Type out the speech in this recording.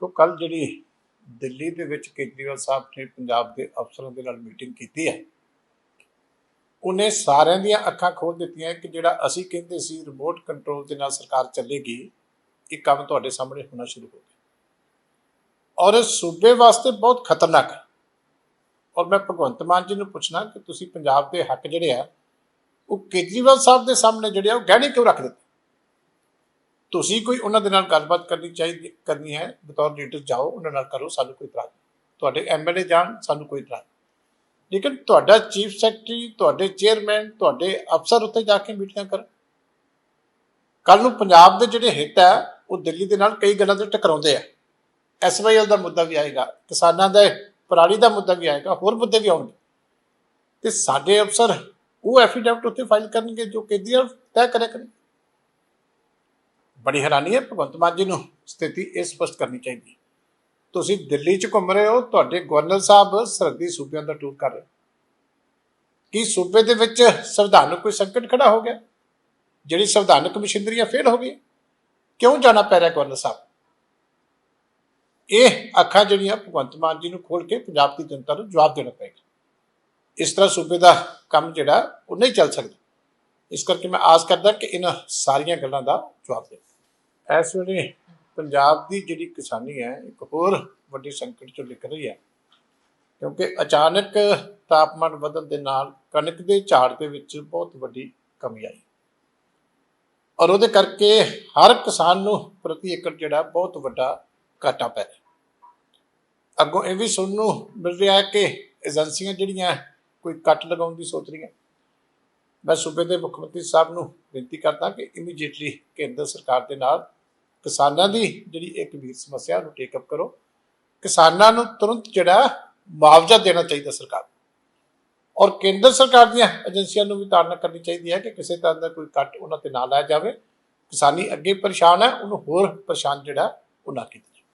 ਦੇਖੋ ਕੱਲ ਜਿਹੜੀ ਦਿੱਲੀ ਦੇ ਵਿੱਚ ਕੇਜਰੀਵਾਲ ਸਾਹਿਬ ਨੇ ਪੰਜਾਬ ਦੇ ਅਫਸਰਾਂ ਦੇ ਨਾਲ ਮੀਟਿੰਗ ਕੀਤੀ ਹੈ, ਉਹਨੇ ਸਾਰਿਆਂ ਦੀਆਂ ਅੱਖਾਂ ਖੋਲ ਦਿੱਤੀਆਂ ਕਿ ਜਿਹੜਾ ਅਸੀਂ ਕਹਿੰਦੇ ਸੀ ਰਿਮੋਟ ਕੰਟਰੋਲ ਦੇ ਨਾਲ ਸਰਕਾਰ ਚੱਲੇਗੀ, ਇਹ ਕੰਮ ਤੁਹਾਡੇ ਸਾਹਮਣੇ ਹੋਣਾ ਸ਼ੁਰੂ ਹੋ ਗਿਆ। ਔਰ ਇਹ ਸੂਬੇ ਵਾਸਤੇ ਬਹੁਤ ਖਤਰਨਾਕ ਹੈ। ਔਰ ਮੈਂ ਭਗਵੰਤ ਮਾਨ ਜੀ ਨੂੰ ਪੁੱਛਣਾ ਕਿ ਤੁਸੀਂ ਪੰਜਾਬ ਦੇ ਹੱਕ ਜਿਹੜੇ ਆ, ਉਹ ਕੇਜਰੀਵਾਲ ਸਾਹਿਬ ਦੇ ਸਾਹਮਣੇ ਜਿਹੜੇ ਆ, ਉਹ ਗਹਿਣੇ ਕਿਉਂ ਰੱਖ ਦਿੱਤੇ? ਤੁਸੀਂ ਕੋਈ ਉਹਨਾਂ ਦੇ ਨਾਲ ਗੱਲਬਾਤ ਕਰਨੀ ਚਾਹੀਦੀ, ਕਰਨੀ ਹੈ, ਬਤੌਰ ਲੀਡਰ ਜਾਓ, ਉਹਨਾਂ ਨਾਲ ਕਰੋ, ਸਾਨੂੰ ਕੋਈ ਇਤਰਾਜ਼ ਤੁਹਾਡੇ ਐਮਐਲਏ ਜਾਣ, ਸਾਨੂੰ ਕੋਈ ਇਤਰਾਜ਼ ਲੇਕਿਨ ਤੁਹਾਡਾ ਚੀਫ ਸੈਕਟਰੀ ਤੁਹਾਡੇ ਚੇਅਰਮੈਨ ਤੁਹਾਡੇ ਅਫਸਰ ਉੱਤੇ ਜਾ ਕੇ ਮੀਟਿੰਗਾਂ ਕਰਨ। ਕੱਲ ਨੂੰ ਪੰਜਾਬ ਦੇ ਜਿਹੜੇ ਹਿੱਤ ਹੈ, ਉਹ ਦਿੱਲੀ ਦੇ ਨਾਲ ਕਈ ਗੱਲਾਂ ਤੇ ਟਕਰਾਉਂਦੇ ਆ। ਐਸਵਾਈਐਲ ਦਾ ਮੁੱਦਾ ਵੀ ਆਏਗਾ, ਕਿਸਾਨਾਂ ਦਾ, ਪਰਾਲੀ ਦਾ ਮੁੱਦਾ ਵੀ ਆਏਗਾ, ਹੋਰ ਮੁੱਦੇ ਵੀ ਆਉਣਗੇ। ਤੇ ਸਾਡੇ ਅਫਸਰ ਉਹ ਐਫੀਡੈਵਿਟ ਉੱਤੇ ਫਾਈਲ ਕਰਨਗੇ ਜੋ ਕੇਂਦਰ ਤੈਅ ਕਰਿਆ ਕਰਨਗੇ। ਬੜੀ ਹੈਰਾਨੀ ਹੈ, ਭਗਵੰਤ ਮਾਨ ਜੀ ਨੂੰ ਸਥਿਤੀ ਇਹ ਸਪਸ਼ਟ ਕਰਨੀ ਚਾਹੀਦੀ। ਹੈ। ਤੁਸੀਂ ਦਿੱਲੀ 'ਚ ਘੁੰਮ ਰਹੇ ਹੋ, ਤੁਹਾਡੇ ਗਵਰਨਰ ਸਾਹਿਬ ਸਰਹੱਦੀ ਸੂਬਿਆਂ ਦਾ ਟੂਰ ਕਰ ਰਹੇ। ਕੀ ਸੂਬੇ ਦੇ ਵਿੱਚ ਸੰਵਿਧਾਨਕ ਕੋਈ ਸੰਕਟ ਖੜਾ ਹੋ ਗਿਆ? ਜਿਹੜੀ ਸੰਵਿਧਾਨਕ ਮਸ਼ੀਨਰੀਆਂ ਫੇਲ ਹੋ ਗਈ ਕਿਉਂ ਜਾਣਾ ਪੈ ਰਿਹਾ ਗਵਰਨਰ ਸਾਹਿਬ? ਇਹ ਅੱਖਾਂ ਜਿਹੜੀਆਂ ਭਗਵੰਤ ਮਾਨ ਜੀ ਨੂੰ ਖੋਲ ਕੇ ਪੰਜਾਬ ਦੀ ਜਨਤਾ ਨੂੰ ਜਵਾਬ ਦੇਣਾ ਪਏਗਾ। ਇਸ ਤਰ੍ਹਾਂ ਸੂਬੇ ਦਾ ਕੰਮ ਜਿਹੜਾ, ਉਹ ਨਹੀਂ ਚੱਲ ਸਕਦਾ। ਇਸ ਕਰਕੇ ਮੈਂ ਆਸ ਕਰਦਾ ਕਿ ਇਹਨਾਂ ਸਾਰੀਆਂ ਗੱਲਾਂ ਦਾ ਜਵਾਬ ਦੇ ਇਸ ਵੇਲੇ ਪੰਜਾਬ ਦੀ ਜਿਹੜੀ ਕਿਸਾਨੀ ਹੈ, ਇੱਕ ਹੋਰ ਵੱਡੀ ਸੰਕਟ ਚੋਂ ਨਿਕਲ ਰਹੀ ਹੈ। ਕਿਉਂਕਿ ਅਚਾਨਕ ਤਾਪਮਾਨ ਵਧਣ ਦੇ ਨਾਲ ਕਣਕ ਦੇ ਝਾੜ ਦੇ ਵਿੱਚ ਬਹੁਤ ਵੱਡੀ ਕਮੀ ਆਈ। ਔਰ ਉਹਦੇ ਕਰਕੇ ਹਰ ਕਿਸਾਨ ਨੂੰ ਪ੍ਰਤੀ ਏਕੜ ਜਿਹੜਾ ਬਹੁਤ ਵੱਡਾ ਘਾਟਾ ਪੈ ਰਿਹਾ। ਅੱਗੋਂ ਇਹ ਵੀ ਸੁਣਨ ਨੂੰ ਮਿਲ ਰਿਹਾ ਹੈ ਕਿ ਏਜੰਸੀਆਂ ਜਿਹੜੀਆਂ ਕੋਈ ਕੱਟ ਲਗਾਉਣ ਦੀ ਸੋਚ ਰਹੀਆਂ। ਮੈਂ ਸੂਬੇ ਦੇ ਮੁੱਖ ਮੰਤਰੀ ਸਾਹਿਬ ਨੂੰ ਬੇਨਤੀ ਕਰਦਾ ਕਿ ਇਮੀਡੀਏਟਲੀ ਕੇਂਦਰ ਸਰਕਾਰ ਦੇ ਨਾਲ ਕਿਸਾਨਾਂ ਦੀ ਜਿਹੜੀ ਇੱਕ ਗੰਭੀਰ ਸਮੱਸਿਆ ਨੂੰ ਟੇਕ ਅਪ ਕਰੋ। ਕਿਸਾਨਾਂ ਨੂੰ ਤੁਰੰਤ ਜਿਹੜਾ ਮੁਆਵਜ਼ਾ ਦੇਣਾ ਚਾਹੀਦਾ ਸਰਕਾਰ ਔਰ ਕੇਂਦਰ ਸਰਕਾਰ ਦੀਆਂ ਏਜੰਸੀਆਂ ਨੂੰ ਵੀ ਤਾੜਨਾ ਕਰਨੀ ਚਾਹੀਦੀ ਹੈ ਕਿ ਕਿਸੇ ਤਰ੍ਹਾਂ ਦਾ ਕੋਈ ਕੱਟ ਉਹਨਾਂ ਤੇ ਨਾ ਲਾਇਆ ਜਾਵੇ। ਕਿਸਾਨੀ ਅੱਗੇ ਪਰੇਸ਼ਾਨ ਹੈ, ਉਹਨੂੰ ਹੋਰ ਪਰੇਸ਼ਾਨ ਜਿਹੜਾ ਉਹ ਨਾ ਕੀਤਾ